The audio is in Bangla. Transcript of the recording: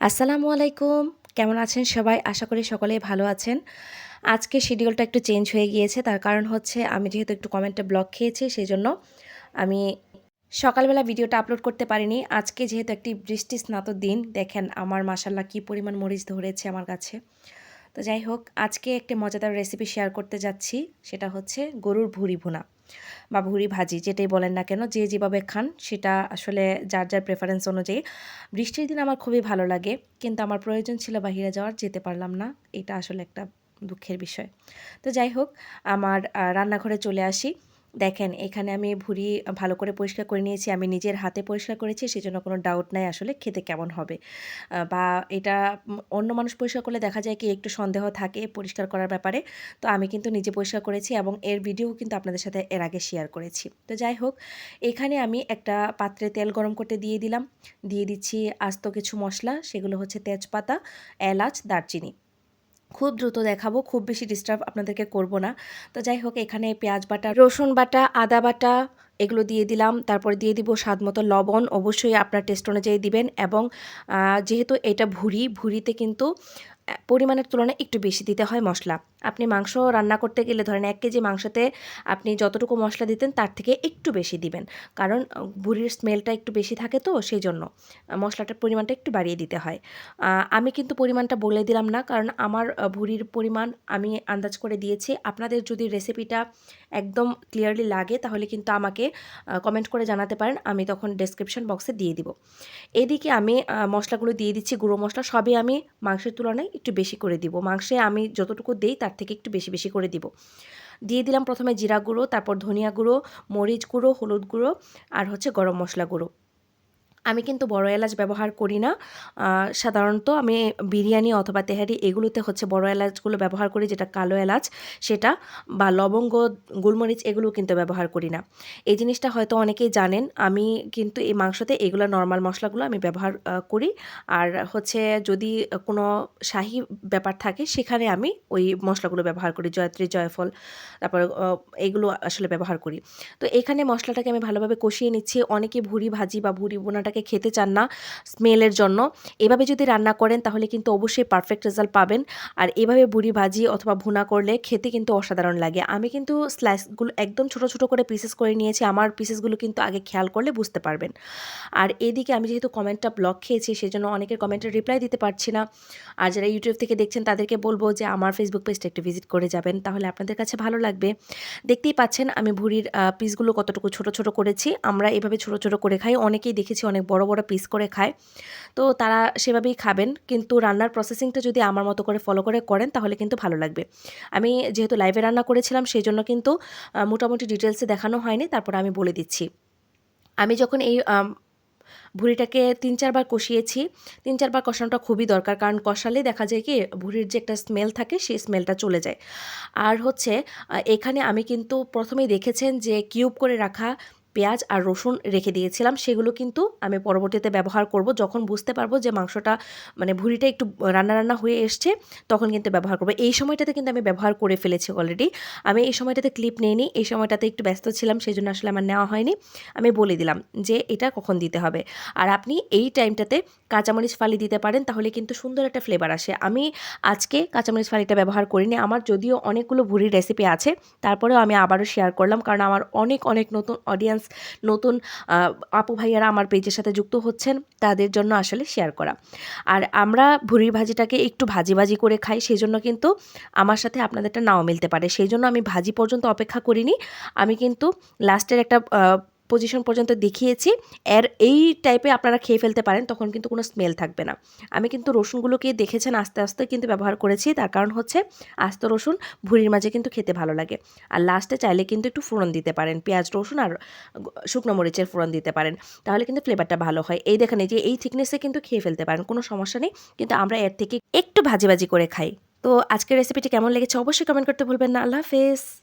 আসসালামু আলাইকুম। কেমন আছেন সবাই? আশা করি সকলেই ভালো আছেন। আজকে শিডিউলটা একটু চেঞ্জ হয়ে গিয়েছে। তার কারণ হচ্ছে আমি যেহেতু একটু কমেন্টে ব্লক খেয়েছি সেই জন্য আমি সকালবেলা ভিডিওটা আপলোড করতে পারিনি। আজকে যেহেতু একটি বৃষ্টি স্নাত দিন, দেখেন আমার মাসাল্লাহ কী পরিমাণ মরিচ ধরেছে আমার কাছে। তো যাই হোক, আজকে একটি মজাদার রেসিপি শেয়ার করতে যাচ্ছি। সেটা হচ্ছে গরুর ভুড়ি ভুনা। বা ভুড়ি ভাজি যেটাই বলেন না কেন, যে যেভাবে খান সেটা আসলে যার যার প্রেফারেন্স অনুযায়ী। বৃষ্টির দিন আমার খুবই ভালো লাগে, কিন্তু আমার প্রয়োজন ছিল বাহিরে যাওয়ার, যেতে পারলাম না, এটা আসলে একটা দুঃখের বিষয়। তো যাই হোক, আমার রান্নাঘরে চলে আসি। দেখেন, এখানে আমি ভুড়ি ভালো করে পরিষ্কার করে নিয়েছি, আমি নিজের হাতে পরিষ্কার করেছি, সেজন্য কোনো ডাউট নাই আসলে খেতে কেমন হবে। বা এটা অন্য মানুষ পরিষ্কার করলে দেখা যায় কি একটু সন্দেহ থাকে পরিষ্কার করার ব্যাপারে, তো আমি কিন্তু নিজে পরিষ্কার করেছি এবং এর ভিডিও কিন্তু আপনাদের সাথে এর আগে শেয়ার করেছি। তো যাই হোক, এখানে আমি একটা পাত্রে তেল গরম করতে দিয়ে দিলাম, দিয়ে দিচ্ছি আস্ত কিছু মশলা, সেগুলো হচ্ছে তেজপাতা, এলাচ, দারচিনি। খুব দ্রুত দেখাবো, খুব বেশি ডিস্টার্ব আপনাদেরকে করব না। তো যাই হোক, এখানে পেঁয়াজ বাটা, রসুন বাটা, আদা বাটা এগুলো দিয়ে দিলাম। তারপরে দিয়ে দিব স্বাদ মতো লবণ। অবশ্যই আপনার টেস্ট অনুযায়ী দিবেন এবং যেহেতু এটা ভুড়ি, ভুড়িতে কিন্তু পরিমাণের তুলনায় একটু বেশি দিতে হয় মশলা। আপনি মাংস রান্না করতে গেলে ধরেন এক কেজি মাংসতে আপনি যতটুকু মশলা দিতেন তার থেকে একটু বেশি দিবেন। কারণ ভুড়ির স্মেলটা একটু বেশি থাকে তো সেই জন্য মশলাটার পরিমাণটা একটু বাড়িয়ে দিতে হয়। আমি কিন্তু পরিমাণটা বলে দিলাম না, কারণ আমার ভুড়ির পরিমাণ আমি আন্দাজ করে দিয়েছি। আপনাদের যদি রেসিপিটা একদম ক্লিয়ারলি লাগে তাহলে কিন্তু আমাকে কমেন্ট করে জানাতে পারেন, আমি তখন ডেসক্রিপশন বক্সে দিয়ে দিব। এদিকে আমি মশলাগুলো দিয়ে দিচ্ছি, গুঁড়ো মশলা, সবই আমি মাংসের তুলনায় একটু বেশি করে দিব। মাংসে আমি যতটুকু দেই তার থেকে একটু বেশি বেশি করে দিব। দিয়ে দিলাম প্রথমে জিরা গুঁড়ো, তারপর ধনিয়া গুঁড়ো, মরিচ গুঁড়ো, হলুদ গুঁড়ো আর হচ্ছে গরম মশলা গুঁড়ো। আমি কিন্তু বড় এলাচ ব্যবহার করি না। সাধারণত আমি বিরিয়ানি অথবা তেহারি এগুলোতে হচ্ছে বড় এলাচগুলো ব্যবহার করি, যেটা কালো এলাচ, সেটা বা লবঙ্গ, গোলমরিচ এগুলো কিন্তু ব্যবহার করি না। এই জিনিসটা হয়তো অনেকেই জানেন, আমি কিন্তু এই মাংসতে এগুলো নর্মাল মশলাগুলো আমি ব্যবহার করি। আর হচ্ছে যদি কোনো শাহি ব্যাপার থাকে, সেখানে আমি ওই মশলাগুলো ব্যবহার করি, জয়ত্রী, জয়ফল, তারপর এগুলো আসলে ব্যবহার করি। তো এখানে মশলাটাকে আমি ভালোভাবে কষিয়ে নিচ্ছি। অনেকে ভুড়ি ভাজি বা ভুড়ি বোনাটা খাবারটাকে খেতে চান না স্মেলের জন্য। এভাবে যদি রান্না করেন, তাহলে কিন্তু অবশ্যই পারফেক্ট রেজাল্ট পাবেন। আর এভাবে বুড়ি ভাজি অথবা ভুনা করলে খেতে কিন্তু অসাধারণ লাগে। আমি কিন্তু স্লাইসগুলো একদম ছোট ছোট করে পিসেস করে নিয়েছি। আমার পিসেসগুলো কিন্তু আগে খেয়াল করলে বুঝতে পারবেন। আর এদিকে আমি যেহেতু কমেন্টটা ব্লক খেয়েছি, সেজন্য অনেকের কমেন্টের রিপ্লাই দিতে পারছি না। আর যারা ইউটিউব থেকে দেখছেন, তাদেরকে বলব যে, আমার ফেসবুক পেজটা একটু ভিজিট করে যাবেন, তাহলে আপনাদের কাছে ভালো লাগবে। দেখতেই পাচ্ছেন, আমি ভুড়ির পিসগুলো কতটুকু ছোট ছোট করেছি। আমরা এভাবে ছোট ছোট করে খাই। অনেকেই দেখেছি, অনেক বড় বড় পিস করে খায়। তো তারা সেভাবেই খাবেন। কিন্তু রান্নার প্রসেসিংটা যদি আমার মতো করে ফলো করে, করেন, তাহলে কিন্তু ভালো লাগবে। আমি যেহেতু লাইভে রান্না করেছিলাম, সেই জন্য কিন্তু মোটামুটি ডিটেলসে দেখানো হয়নি। তারপর আমি বলে দিচ্ছি। আমি যখন এই ভুড়িটাকে তিন, চারবার কষিয়েছি, তিন, চারবার কষানোটা খুবই দরকার। কারণ কষালে দেখা যায় কি, ভুড়ির যে একটা স্মেল থাকে, সেই স্মেলটা চলে যায়। আর হচ্ছে এখানে আমি কিন্তু প্রথমেই দেখেছেন যে কিউব করে রাখা পেঁয়াজ আর রসুন রেখে দিয়েছিলাম, সেগুলো কিন্তু আমি পরবর্তীতে ব্যবহার করব। যখন বুঝতে পারব যে মাংসটা মানে ভুড়িটা একটু রান্না রান্না হয়ে এসছে, তখন কিন্তু ব্যবহার করব। এই সময়টাতে কিন্তু আমি ব্যবহার করে ফেলেছি অলরেডি আমি এই সময়টাতে ক্লিপ নিইনি, এই সময়টাতে একটু ব্যস্ত ছিলাম সেই জন্য আসলে আমার নেওয়া হয়নি। আমি বলে দিলাম যে এটা কখন দিতে হবে। আর আপনি এই টাইমটাতে কাঁচামরিচ ফালি দিতে পারেন, তাহলে কিন্তু সুন্দর একটা ফ্লেভার আসে। আমি আজকে কাঁচামরিচ ফালিটা ব্যবহার করিনি, আমার যদিও অনেকগুলো ভুড়ির রেসিপি আছে, তারপরেও আমি আবারও শেয়ার করলাম, কারণ আমার অনেক অনেক নতুন অডিয়েন্স নতুন আপু ভাইয়ারা আমার পেজের সাথে যুক্ত হচ্ছেন, তাদের জন্য আসলে শেয়ার করা। আর আমরা ভুড়ির ভাজিটাকে একটু ভাজি ভাজি করে খাই সেই জন্য কিন্তু আমার সাথে আপনাদেরটা নাও মিলতে পারে। সেই জন্য আমি ভাজি পর্যন্ত অপেক্ষা করিনি। আমি কিন্তু লাস্টের একটা পজিশন পর্যন্ত দেখিয়েছি। এর এই টাইপে আপনারা খেয়ে ফেলতে পারেন, তখন কিন্তু কোনো স্মেল থাকবে না। আমি কিন্তু রসুনগুলোকে দেখেছেন আস্তে আস্তে কিন্তু ব্যবহার করেছি, তার কারণ হচ্ছে আস্ত রসুন ভুড়ির মাঝে কিন্তু খেতে ভালো লাগে। আর লাস্টে চাইলে কিন্তু একটু ফোড়ন দিতে পারেন, পেঁয়াজ রসুন আর শুকনো মরিচের ফোড়ন দিতে পারেন, তাহলে কিন্তু ফ্লেভারটা ভালো হয়। এই দেখেন যে এই থিকনেসে কিন্তু খেয়ে ফেলতে পারেন, কোনো সমস্যা নেই, কিন্তু আমরা এর থেকে একটু ভাজি ভাজি করে খাই। তো আজকের রেসিপিটি কেমন লেগেছে অবশ্যই কমেন্ট করতে ভুলবেন না। আল্লাহ হাফেজ।